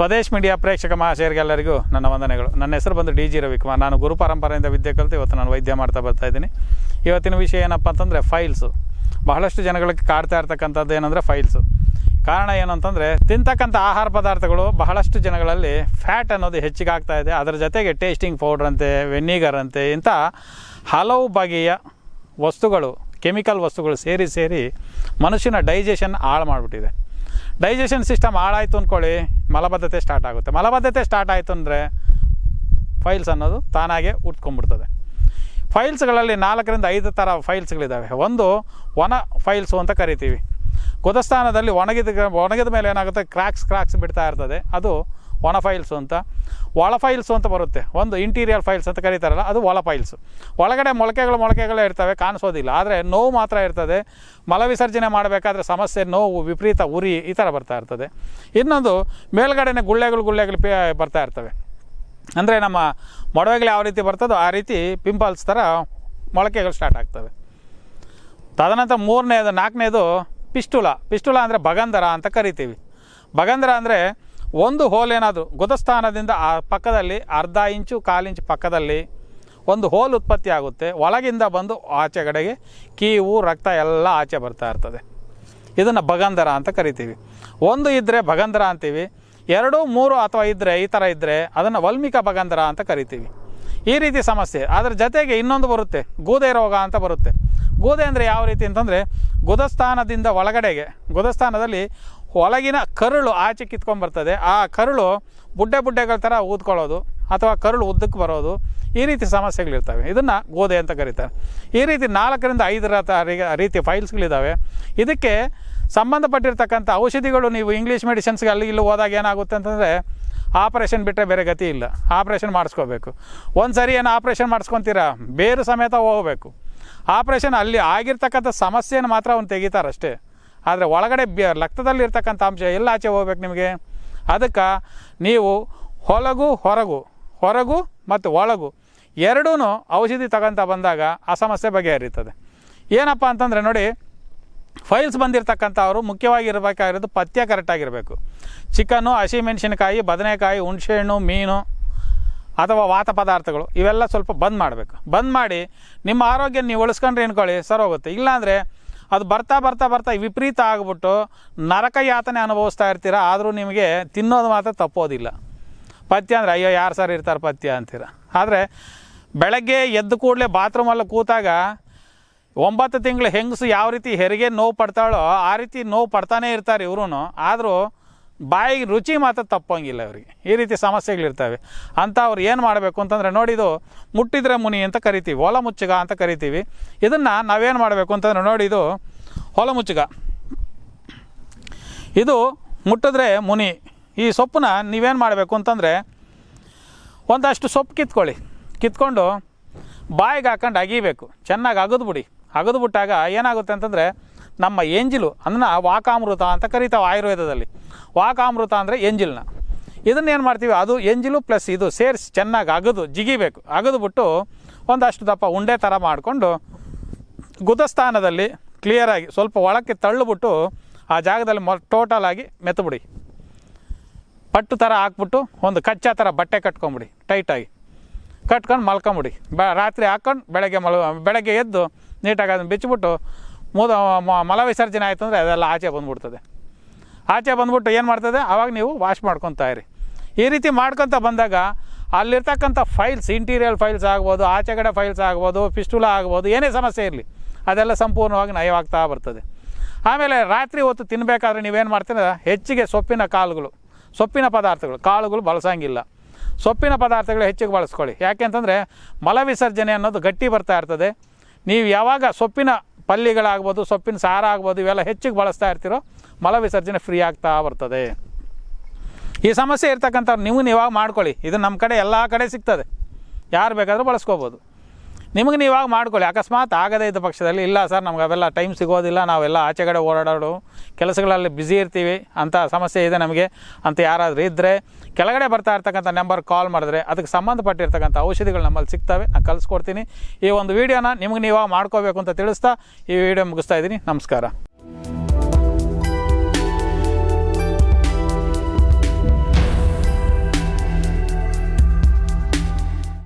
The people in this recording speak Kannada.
ಸ್ವದೇಶ್ ಮೀಡಿಯಾ ಪ್ರೇಕ್ಷಕ ಮಹಾಶಯರಿಗೆಲ್ಲರಿಗೂ ನನ್ನ ವಂದನೆಗಳು. ನನ್ನ ಹೆಸರು ಬಂದು ಡಿ ಜಿ ರವಿಕುಮಾರ್. ನಾನು ಗುರು ಪರಂಪರೆಯಿಂದ ವಿದ್ಯೆ ಕಲಿತು ಇವತ್ತು ನಾನು ವೈದ್ಯ ಮಾಡ್ತಾ ಬರ್ತಾ ಇದ್ದೀನಿ. ಇವತ್ತಿನ ವಿಷಯ ಏನಪ್ಪ ಅಂತಂದರೆ ಫೈಲ್ಸು ಬಹಳಷ್ಟು ಜನಗಳಿಗೆ ಕಾಡ್ತಾ ಇರ್ತಕ್ಕಂಥದ್ದು ಏನಂದರೆ ಫೈಲ್ಸು ಕಾರಣ ಏನು ಅಂತಂದರೆ, ತಿಂತಕ್ಕಂಥ ಆಹಾರ ಪದಾರ್ಥಗಳು ಬಹಳಷ್ಟು ಜನಗಳಲ್ಲಿ ಫ್ಯಾಟ್ ಅನ್ನೋದು ಹೆಚ್ಚಿಗೆ ಆಗ್ತಾ ಇದೆ. ಅದರ ಜೊತೆಗೆ ಟೇಸ್ಟಿಂಗ್ ಪೌಡ್ರ್ ಅಂತೆ ವೆನ್ನಿಗರ್ ಅಂತೆ, ಇಂಥ ಹಲವು ಬಗೆಯ ವಸ್ತುಗಳು ಕೆಮಿಕಲ್ ವಸ್ತುಗಳು ಸೇರಿ ಸೇರಿ ಮನುಷ್ಯನ ಡೈಜೆಷನ್ ಹಾಳು ಮಾಡಿಬಿಟ್ಟಿದೆ. ಡೈಜೆಷನ್ ಸಿಸ್ಟಮ್ ಹಾಳಾಯಿತು ಅಂದ್ಕೊಳ್ಳಿ ಮಲಬದ್ಧತೆ ಸ್ಟಾರ್ಟ್ ಆಗುತ್ತೆ. ಮಲಬದ್ಧತೆ ಸ್ಟಾರ್ಟ್ ಆಯಿತು ಅಂದರೆ ಫೈಲ್ಸ್ ಅನ್ನೋದು ತಾನಾಗೆ ಉಟ್ಕೊಂಡ್ಬಿಡ್ತದೆ. ಫೈಲ್ಸ್ಗಳಲ್ಲಿ ನಾಲ್ಕರಿಂದ ಐದು ಥರ ಫೈಲ್ಸ್ಗಳಿದ್ದಾವೆ ಒಂದು ಒಣ ಫೈಲ್ಸು ಅಂತ ಕರಿತೀವಿ. ಗುದಸ್ಥಾನದಲ್ಲಿ ಒಣಗಿದ ಒಣಗಿದ ಮೇಲೆ ಏನಾಗುತ್ತೆ? ಕ್ರ್ಯಾಕ್ಸ್ ಕ್ರ್ಯಾಕ್ಸ್ ಬಿಡ್ತಾ ಇರ್ತದೆ. ಅದು ಒಣ ಫೈಲ್ಸು ಅಂತ. ಒಳ ಫೈಲ್ಸು ಅಂತ ಬರುತ್ತೆ. ಒಂದು ಇಂಟೀರಿಯರ್ ಫೈಲ್ಸ್ ಅಂತ ಕರೀತಾರಲ್ಲ, ಅದು ಒಳ ಫೈಲ್ಸು. ಒಳಗಡೆ ಮೊಳಕೆಗಳು ಮೊಳಕೆಗಳೇ ಇರ್ತವೆ, ಕಾಣಿಸೋದಿಲ್ಲ. ಆದರೆ ನೋವು ಮಾತ್ರ ಇರ್ತದೆ. ಮಲವಿಸರ್ಜನೆ ಮಾಡಬೇಕಾದ್ರೆ ಸಮಸ್ಯೆ, ನೋವು, ವಿಪರೀತ ಉರಿ ಈ ಥರ ಬರ್ತಾ ಇರ್ತದೆ. ಇನ್ನೊಂದು, ಮೇಲ್ಗಡೆನೇ ಗುಳ್ಳೆಗಳು ಗುಳ್ಳೆಗಳು ಪೇ ಬರ್ತಾ ಇರ್ತವೆ. ಅಂದರೆ ನಮ್ಮ ಮೊಡವೆಗಳು ಯಾವ ರೀತಿ ಬರ್ತದೋ ಆ ರೀತಿ ಪಿಂಪಲ್ಸ್ ಥರ ಮೊಳಕೆಗಳು ಸ್ಟಾರ್ಟ್ ಆಗ್ತವೆ. ತದನಂತರ ಮೂರನೇದು, ನಾಲ್ಕನೇದು ಪಿಸ್ಟುಲ ಪಿಸ್ಟುಲ ಅಂದರೆ ಭಗಂಧರ ಅಂತ ಕರಿತೀವಿ. ಭಗಂಧರ ಅಂದರೆ ಒಂದು ಹೋಲ್ ಏನಾದರೂ, ಗುದಸ್ಥಾನದಿಂದ ಆ ಪಕ್ಕದಲ್ಲಿ ಅರ್ಧ ಇಂಚು ಕಾಲಿಂಚು ಪಕ್ಕದಲ್ಲಿ ಒಂದು ಹೋಲ್ ಉತ್ಪತ್ತಿ ಆಗುತ್ತೆ. ಒಳಗಿಂದ ಬಂದು ಆಚೆಗಡೆಗೆ ಕೀವು, ರಕ್ತ ಎಲ್ಲ ಆಚೆ ಬರ್ತಾ ಇರ್ತದೆ. ಇದನ್ನು ಭಗಂಧರ ಅಂತ ಕರಿತೀವಿ. ಒಂದು ಇದ್ದರೆ ಭಗಂಧರ ಅಂತೀವಿ, ಎರಡು, ಮೂರು ಅಥವಾ ಇದ್ದರೆ ಈ ಥರ ಇದ್ದರೆ ಅದನ್ನು ವಲ್ಮಿಕ ಭಗಂಧರ ಅಂತ ಕರಿತೀವಿ. ಈ ರೀತಿ ಸಮಸ್ಯೆ. ಅದರ ಜೊತೆಗೆ ಇನ್ನೊಂದು ಬರುತ್ತೆ, ಗೂದೆ ರೋಗ ಅಂತ ಬರುತ್ತೆ. ಗೂದೆ ಅಂದರೆ ಯಾವ ರೀತಿ ಅಂತಂದರೆ ಗುದಸ್ಥಾನದಿಂದ ಒಳಗಡೆಗೆ ಗುದಸ್ಥಾನದಲ್ಲಿ ಒಳಗಿನ ಕರುಳು ಆಚೆ ಕಿತ್ಕೊಂಡ್ಬರ್ತದೆ ಆ ಕರುಳು ಬುಡ್ಡೆ ಬುಡ್ಡೆಗಳ ಥರ ಊದ್ಕೊಳ್ಳೋದು ಅಥವಾ ಕರುಳು ಉದ್ದಕ್ಕೆ ಬರೋದು, ಈ ರೀತಿ ಸಮಸ್ಯೆಗಳಿರ್ತವೆ. ಇದನ್ನು ಗೋದೆ ಅಂತ ಕರೀತಾರೆ. ಈ ರೀತಿ ನಾಲ್ಕರಿಂದ ಐದರ ರೀತಿ ಫೈಲ್ಸ್ಗಳಿದ್ದಾವೆ ಇದಕ್ಕೆ ಸಂಬಂಧಪಟ್ಟಿರ್ತಕ್ಕಂಥ ಔಷಧಿಗಳು ನೀವು ಇಂಗ್ಲೀಷ್ ಮೆಡಿಸಿನ್ಸ್ಗೆ ಅಲ್ಲಿ ಇಲ್ಲಿ ಹೋದಾಗ ಏನಾಗುತ್ತೆ ಅಂತಂದರೆ ಆಪ್ರೇಷನ್ ಬಿಟ್ಟರೆ ಬೇರೆ ಗತಿ ಇಲ್ಲ. ಆಪ್ರೇಷನ್ ಮಾಡಿಸ್ಕೋಬೇಕು. ಒಂದು ಸರಿ ಏನು ಆಪ್ರೇಷನ್ ಮಾಡಿಸ್ಕೊತೀರಾ? ಬೇರು ಸಮೇತ ಹೋಗಬೇಕು. ಆಪ್ರೇಷನ್ ಅಲ್ಲಿ ಆಗಿರ್ತಕ್ಕಂಥ ಸಮಸ್ಯೆಯನ್ನು ಮಾತ್ರ ಅವ್ನು ತೆಗಿತಾರಷ್ಟೇ. ಆದರೆ ಒಳಗಡೆ ಬೆ, ರಕ್ತದಲ್ಲಿ ಇರ್ತಕ್ಕಂಥ ಅಂಶ ಎಲ್ಲ ಆಚೆ ಹೋಗ್ಬೇಕು ನಿಮಗೆ. ಅದಕ್ಕೆ ನೀವು ಹೊಲಗು, ಹೊರಗು ಹೊರಗು ಮತ್ತು ಒಳಗು ಎರಡೂ ಔಷಧಿ ತಗೊಂತ ಬಂದಾಗ ಆ ಸಮಸ್ಯೆ ಬಗೆಹರಿತದೆ. ಏನಪ್ಪ ಅಂತಂದರೆ ನೋಡಿ ಫೈಲ್ಸ್ ಬಂದಿರತಕ್ಕಂಥವ್ರು ಮುಖ್ಯವಾಗಿ ಇರಬೇಕಾಗಿರೋದು ಪಥ್ಯ ಕರೆಕ್ಟಾಗಿರಬೇಕು ಚಿಕನ್ನು ಹಸಿಮೆಣಸಿನಕಾಯಿ ಬದನೆಕಾಯಿ, ಹುಣಸೆಹಣ್ಣು, ಮೀನು ಅಥವಾ ವಾತ ಪದಾರ್ಥಗಳು, ಇವೆಲ್ಲ ಸ್ವಲ್ಪ ಬಂದ್ ಮಾಡಬೇಕು. ಬಂದ್ ಮಾಡಿ ನಿಮ್ಮ ಆರೋಗ್ಯ ನೀವು ಉಳಿಸ್ಕೊಂಡ್ರೆ ಇನ್ಕೊಳ್ಳಿ ಸರ್ ಹೋಗುತ್ತೆ. ಇಲ್ಲಾಂದರೆ ಅದು ಬರ್ತಾ ಬರ್ತಾ ಬರ್ತಾ ವಿಪರೀತ ಆಗಿಬಿಟ್ಟು ನರಕ ಯಾತನೆ ಅನುಭವಿಸ್ತಾ ಇರ್ತೀರ? ಆದರೂ ನಿಮಗೆ ತಿನ್ನೋದು ಮಾತ್ರ ತಪ್ಪೋದಿಲ್ಲ. ಪಥ್ಯ ಅಂದರೆ, ಅಯ್ಯೋ, ಯಾರು ಸರ್ ಇರ್ತಾರೆ ಪಥ್ಯ? ಅಂತೀರ. ಆದರೆ ಬೆಳಗ್ಗೆ ಎದ್ದು ಕೂಡಲೇ ಬಾತ್ರೂಮಲ್ಲಿ ಕೂತಾಗ ಒಂಬತ್ತು ತಿಂಗಳು ಹೆಂಗಸು ಯಾವ ರೀತಿ ಹೆರಿಗೆ ನೋವು ಪಡ್ತಾಳೋ ಆ ರೀತಿ ನೋವು ಪಡ್ತಾನೆ ಇರ್ತಾರೆ ಇವ್ರೂ ಆದರೂ ಬಾಯಿಗೆ ರುಚಿ ಮಾತ್ರ ತಪ್ಪಂಗಿಲ್ಲ ಅವರಿಗೆ. ಈ ರೀತಿ ಸಮಸ್ಯೆಗಳಿರ್ತವೆ. ಅಂತ ಅವ್ರು ಏನು ಮಾಡಬೇಕು ಅಂತಂದರೆ ನೋಡಿದು ಮುಟ್ಟಿದ್ರೆ ಮುನಿ ಅಂತ ಕರಿತೀವಿ, ಹೊಲ ಮುಚ್ಚುಗ ಅಂತ ಕರಿತೀವಿ. ಇದನ್ನು ನಾವೇನು ಮಾಡಬೇಕು ಅಂತಂದರೆ ನೋಡಿದು ಹೊಲ ಮುಚ್ಚುಗ. ಇದು ಮುಟ್ಟಿದ್ರೆ ಮುನಿ. ಈ ಸೊಪ್ಪನ್ನ ನೀವೇನು ಮಾಡಬೇಕು ಅಂತಂದರೆ ಒಂದಷ್ಟು ಸೊಪ್ಪು ಕಿತ್ಕೊಳ್ಳಿ. ಕಿತ್ಕೊಂಡು ಬಾಯಿಗೆ ಹಾಕೊಂಡು ಅಗಿಬೇಕು. ಚೆನ್ನಾಗಿ ಅಗದ್ಬಿಡಿ. ಅಗದ್ಬಿಟ್ಟಾಗ ಏನಾಗುತ್ತೆ ಅಂತಂದರೆ ನಮ್ಮ ಎಂಜಿಲು ಅದನ್ನು ವಾಕಾಮೃತ ಅಂತ ಕರಿತಾವೆ ಆಯುರ್ವೇದದಲ್ಲಿ. ವಾಕಾಮೃತ ಅಂದರೆ ಎಂಜಿಲ್ನ ಇದನ್ನೇನು ಮಾಡ್ತೀವಿ? ಅದು ಎಂಜಿಲು ಪ್ಲಸ್ ಇದು ಸೇರಿಸಿ ಚೆನ್ನಾಗಿ ಅಗದು, ಜಿಗಿಬೇಕು. ಅಗದ್ಬಿಟ್ಟು ಒಂದಷ್ಟು ದಪ್ಪ ಉಂಡೆ ಥರ ಮಾಡಿಕೊಂಡು ಗುದಸ್ಥಾನದಲ್ಲಿ ಕ್ಲಿಯರಾಗಿ ಸ್ವಲ್ಪ ಒಳಕ್ಕೆ ತಳ್ಳಿಬಿಟ್ಟು ಆ ಜಾಗದಲ್ಲಿ ಮ ಟೋಟಲಾಗಿ ಮೆತ್ತಬಿಡಿ ಪಟ್ಟು ಥರ ಹಾಕ್ಬಿಟ್ಟು ಒಂದು ಕಚ್ಚಾ ಥರ ಬಟ್ಟೆ ಕಟ್ಕೊಂಬಿಡಿ ಟೈಟಾಗಿ ಕಟ್ಕೊಂಡು ಮಲ್ಕೊಂಬಿಡಿ. ಬ ರಾತ್ರಿ ಹಾಕ್ಕೊಂಡು ಬೆಳಗ್ಗೆ ಮಲ ಬೆಳಗ್ಗೆ ಎದ್ದು ನೀಟಾಗಿ ಅದನ್ನು ಬಿಚ್ಚಿಬಿಟ್ಟು ಮೋದ ಮಲ ವಿಸರ್ಜನೆ ಆಯಿತು ಅಂದರೆ ಅದೆಲ್ಲ ಆಚೆ ಬಂದ್ಬಿಡ್ತದೆ. ಆಚೆ ಬಂದ್ಬಿಟ್ಟು ಏನು ಮಾಡ್ತದೆ? ಆವಾಗ ನೀವು ವಾಶ್ ಮಾಡ್ಕೊತಾ ಇರಿ. ಈ ರೀತಿ ಮಾಡ್ಕೊತ ಬಂದಾಗ ಅಲ್ಲಿರ್ತಕ್ಕಂಥ ಫೈಲ್ಸ್ ಇಂಟೀರಿಯಲ್ ಫೈಲ್ಸ್ ಆಗ್ಬೋದು, ಆಚೆಗಡೆ ಫೈಲ್ಸ್ ಆಗ್ಬೋದು ಪಿಸ್ಟುಲ ಆಗ್ಬೋದು, ಏನೇ ಸಮಸ್ಯೆ ಇರಲಿ, ಅದೆಲ್ಲ ಸಂಪೂರ್ಣವಾಗಿ ನಯವಾಗ್ತಾ ಬರ್ತದೆ. ಆಮೇಲೆ ರಾತ್ರಿ ಹೊತ್ತು ತಿನ್ನಬೇಕಾದ್ರೆ ನೀವೇನು ಮಾಡ್ತೀರ? ಹೆಚ್ಚಿಗೆ ಸೊಪ್ಪಿನ ಕಾಳುಗಳು, ಸೊಪ್ಪಿನ ಪದಾರ್ಥಗಳು, ಕಾಳುಗಳು ಬಳಸಂಗಿಲ್ಲ. ಸೊಪ್ಪಿನ ಪದಾರ್ಥಗಳು ಹೆಚ್ಚಿಗೆ ಬಳಸ್ಕೊಳ್ಳಿ. ಯಾಕೆ ಅಂತಂದರೆ ಮಲ ವಿಸರ್ಜನೆ ಅನ್ನೋದು ಗಟ್ಟಿ ಬರ್ತಾ ಇರ್ತದೆ. ನೀವು ಯಾವಾಗ ಸೊಪ್ಪಿನ ಪಲ್ಯಗಳಾಗ್ಬೋದು ಸೊಪ್ಪಿನ ಸಾರ ಆಗ್ಬೋದು, ಇವೆಲ್ಲ ಹೆಚ್ಚಿಗೆ ಬಳಸ್ತಾ ಇರ್ತೀರೋ, ಮಲ ವಿಸರ್ಜನೆ ಫ್ರೀ ಆಗ್ತಾ ಬರ್ತದೆ. ಈ ಸಮಸ್ಯೆ ಇರ್ತಕ್ಕಂಥವ್ರು ನೀವು ನೀವಾಗ ಮಾಡ್ಕೊಳ್ಳಿ. ಇದು ನಮ್ಮ ಕಡೆ ಎಲ್ಲ ಕಡೆ ಸಿಗ್ತದೆ. ಯಾರು ಬೇಕಾದರೂ ಬಳಸ್ಕೋಬೋದು. ನಿಮಗೆ ನೀವಾಗ ಮಾಡ್ಕೊಳ್ಳಿ. ಅಕಸ್ಮಾತ್ ಆಗದೇ ಇದ್ದ ಪಕ್ಷದಲ್ಲಿ, ಇಲ್ಲ ಸರ್, ನಮ್ಗೆ ಅವೆಲ್ಲ ಟೈಮ್ ಸಿಗೋದಿಲ್ಲ, ನಾವೆಲ್ಲ ಆಚೆ ಕಡೆ ಓಡಾಡೋದು, ಕೆಲಸಗಳಲ್ಲಿ ಬ್ಯುಸಿ ಇರ್ತೀವಿ, ಅಂತ ಸಮಸ್ಯೆ ಇದೆ ನಮಗೆ, ಅಂತ ಯಾರಾದರೂ ಇದ್ದರೆ ಕೆಳಗಡೆ ಬರ್ತಾ ಇರ್ತಕ್ಕಂಥ ನಂಬರ್ ಕಾಲ್ ಮಾಡಿದ್ರೆ, ಅದಕ್ಕೆ ಸಂಬಂಧಪಟ್ಟಿರ್ತಕ್ಕಂಥ ಔಷಧಿಗಳು ನಮ್ಮಲ್ಲಿ ಸಿಗ್ತವೆ, ನಾನು ಕಲಿಸ್ಕೊಡ್ತೀನಿ ಈ ಒಂದು ವೀಡಿಯೋನ ನಿಮಗೆ ನೀವಾಗ ಮಾಡ್ಕೋಬೇಕು ಅಂತ ತಿಳಿಸ್ತಾ, ಈ ವಿಡಿಯೋ ಮುಗಿಸ್ತಾ ಇದ್ದೀನಿ. ನಮಸ್ಕಾರ.